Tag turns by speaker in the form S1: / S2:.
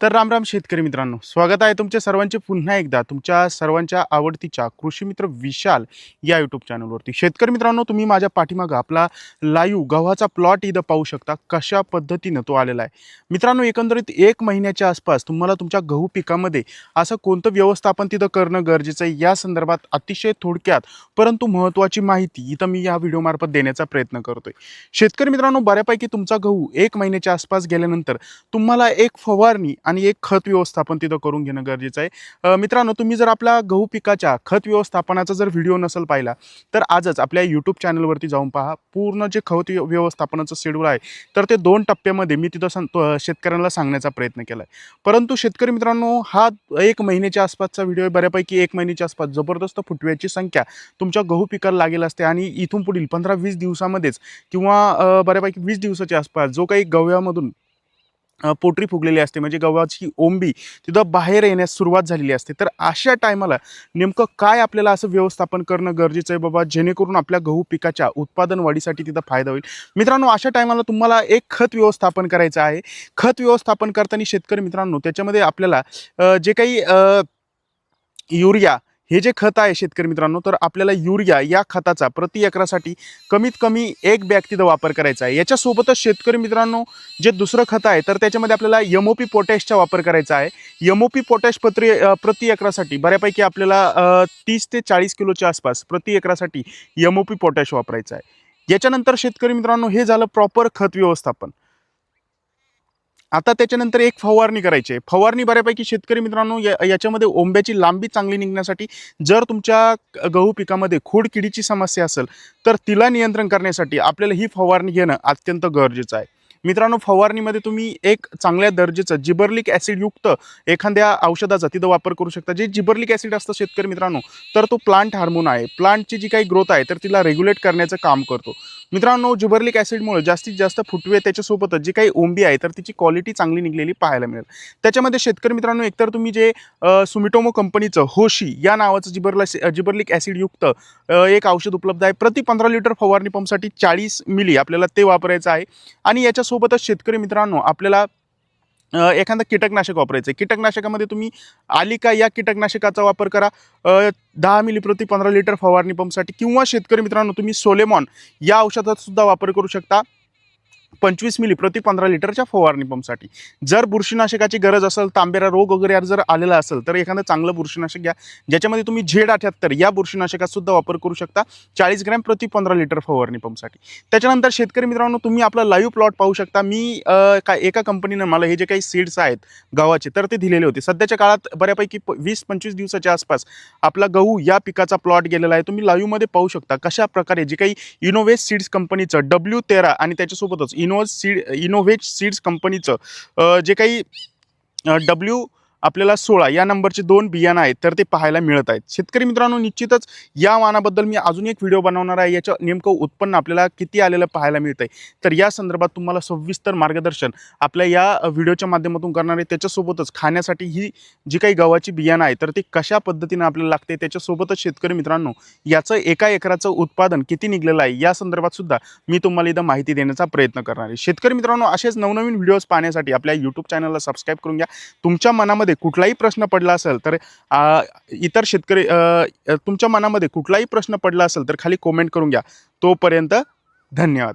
S1: तर राम राम शेतकरी मित्रांनो स्वागत आहे तुमच्या सर्वांचे पुन्हा एकदा तुमच्या सर्वांच्या आवडतीच्या कृषी मित्र विशाल या यूट्यूब चॅनलवरती शेतकरी मित्रांनो तुम्ही माझ्या पाठीमागं आपला लाईव्ह गव्हाचा प्लॉट इथं पाहू शकता कशा पद्धतीनं तो आलेला आहे. मित्रांनो एकंदरीत एक महिन्याच्या आसपास तुम्हाला तुमच्या गहू पिकामध्ये असं कोणतं व्यवस्थापन तिथं करणं गरजेचं आहे या संदर्भात अतिशय थोडक्यात परंतु महत्त्वाची माहिती इथं मी या व्हिडिओमार्फत देण्याचा प्रयत्न करतोय. शेतकरी मित्रांनो बऱ्यापैकी तुमचा गहू एक महिन्याच्या आसपास गेल्यानंतर तुम्हाला एक फवारणी आणि एक खत व्यवस्थापन तिथं करून घेणं गरजेचं आहे. मित्रांनो तुम्ही जर आपला गहू पिकाच्या खत व्यवस्थापनाचा जर व्हिडिओ नसेल पाहिला तर आजच आपल्या यूट्यूब चॅनलवरती जाऊन पहा. पूर्ण जे खत व्यवस्थापनाचं शेड्यूल आहे तर ते दोन टप्प्यामध्ये मी तिथं सांग शेतकऱ्यांना सांगण्याचा प्रयत्न केला आहे परंतु शेतकरी मित्रांनो हा एक महिन्याच्या आसपासचा व्हिडिओ आहे. बऱ्यापैकी एक महिन्याच्या आसपास जबरदस्त फुटव्याची संख्या तुमच्या गहू पिकाला लागेल असते आणि इथून पुढील पंधरा वीस दिवसामध्येच किंवा बऱ्यापैकी वीस दिवसाच्या आसपास जो काही गव्यामधून पोटरी फुगलेली असते. म्हणजे गव्हाची ओंबी तिथं बाहेर येण्यास सुरुवात झालेली असते. तर अशा टायमाला नेमकं काय आपल्याला असं व्यवस्थापन करणं गरजेचं आहे बाबा? जेणेकरून आपल्या गहू पिकाच्या उत्पादन वाढीसाठी तिथं फायदा होईल. मित्रांनो अशा टायमाला तुम्हाला एक खत व्यवस्थापन करायचं आहे. खत व्यवस्थापन करताना शेतकरी मित्रांनो त्याच्यामध्ये आपल्याला जे काही युरिया हे जे खत आहे शेतकरी मित्रांनो तर आपल्याला युरिया या खताचा प्रति एकरासाठी कमीत कमी एक बॅग तिथं वापर करायचा आहे. याच्यासोबतच शेतकरी मित्रांनो जे दुसरं खत आहे तर त्याच्यामध्ये आपल्याला यमोपी पोटॅशचा वापर करायचा आहे. यमोपी पोटॅश पत्री प्रति एकरासाठी बऱ्यापैकी आपल्याला तीस ते चाळीस किलोच्या आसपास प्रति एकरासाठी यमोपी पोटॅश वापरायचा आहे. याच्यानंतर शेतकरी मित्रांनो हे झालं प्रॉपर खत व्यवस्थापन. आता त्याच्यानंतर एक फवारणी करायची आहे. फवारणी बऱ्यापैकी शेतकरी मित्रांनो या याच्यामध्ये ओंब्याची लांबी चांगली निघण्यासाठी जर तुमच्या गहू पिकामध्ये खोड किडीची समस्या असेल तर तिला नियंत्रण करण्यासाठी आपल्याला ही फवारणी घेणं अत्यंत गरजेचं आहे. मित्रांनो फवारणीमध्ये तुम्ही एक चांगल्या दर्जेचं जिबर्लिक ॲसिडयुक्त एखाद्या औषधाचा तिथं वापर करू शकता. जे जिबर्लिक ॲसिड असतं शेतकरी मित्रांनो तर तो प्लांट हार्मोन आहे. प्लांटची जी काही ग्रोथ आहे तर तिला रेग्युलेट करण्याचं काम करतो. मित्रांनो जुबरलिक ॲसिडमुळे जास्तीत जास्त फुटवे त्याच्यासोबतच जी काही ओंबी आहे तर तिची क्वालिटी चांगली निघलेली पाहायला मिळेल. त्याच्यामध्ये शेतकरी मित्रांनो एकतर तुम्ही जे सुमिटोमो कंपनीचं होशी या नावाचं जिबरला जिबर्लिक ॲसिडयुक्त एक औषध उपलब्ध आहे. प्रति पंधरा लिटर फवारणी पंपसाठी चाळीस मिली आपल्याला ते वापरायचं आहे. आणि याच्यासोबतच शेतकरी मित्रांनो आपल्याला एखादं कीटकनाशक वापरायचं आहे कीटकनाशकामध्ये तुम्ही आलिका या कीटकनाशकाचा वापर करा. दहा मिली प्रति पंधरा लिटर फवारणी पंपसाठी किंवा शेतकरी मित्रांनो तुम्ही सोलेमॉन या औषधाचा सुद्धा वापर करू शकता. पंचवीस मिली प्रति पंधरा लिटरच्या फवारणी पंपसाठी. जर बुरशीनाशकाची गरज असेल तांबेरा रोग वगैरे जर आलेला असेल तर एखादं चांगलं बुरशीनाशक घ्या. ज्याच्यामध्ये तुम्ही झेड अठ्याहत्तर या बुरशीनाशकात सुद्धा वापर करू शकता. चाळीस ग्रॅम प्रति पंधरा लिटर फवारणी पंपसाठी. त्याच्यानंतर शेतकरी मित्रांनो तुम्ही आपला लाईव्ह प्लॉट पाहू शकता. मी काय एका कंपनीनं मला हे जे काही सीड्स आहेत गव्हाचे तर ते दिलेले होते. सध्याच्या काळात बऱ्यापैकी वीस पंचवीस दिवसाच्या आसपास आपला गहू या पिकाचा प्लॉट गेलेला आहे. तुम्ही लाईव्हमध्ये पाहू शकता कशा प्रकारे जे काही इनोव्हेज सीड्स कंपनीचं डब्ल्यू तेरा आणि त्याच्यासोबतच इनो इनोव्हेज सीड इनोव्हेट सीड्स कंपनीचं जे काही डब्ल्यू आपल्याला सोळा या नंबरचे दोन बियाणं आहेत तर ते पाहायला मिळत आहेत. शेतकरी मित्रांनो निश्चितच या वाणाबद्दल मी अजून एक व्हिडिओ बनवणार आहे. याचं नेमकं उत्पन्न आपल्याला किती आलेलं पाहायला मिळतंय. तर या संदर्भात तुम्हाला सविस्तर मार्गदर्शन आपल्या या व्हिडिओच्या माध्यमातून करणार आहे. त्याच्यासोबतच खाण्यासाठी ही जी काही गव्हाची बियाणं आहे तर ती कशा पद्धतीनं आपल्याला लागते? त्याच्यासोबतच शेतकरी मित्रांनो याचं एका एकराचं उत्पादन किती निघलेलं आहे? या संदर्भात सुद्धा मी तुम्हाला इथं माहिती देण्याचा प्रयत्न करणार आहे. शेतकरी मित्रांनो असेच नवनवीन व्हिडिओज पाहण्यासाठी आपल्या यूट्यूब चॅनलला सबस्क्राईब करून घ्या. तुमच्या मनामध्ये कुठलाही प्रश्न पडला असेल तर इतर शेतकरी तुमच्या मनामध्ये कुठलाही प्रश्न पडला असेल तर खाली कॉमेंट करून घ्या. तोपर्यंत धन्यवाद.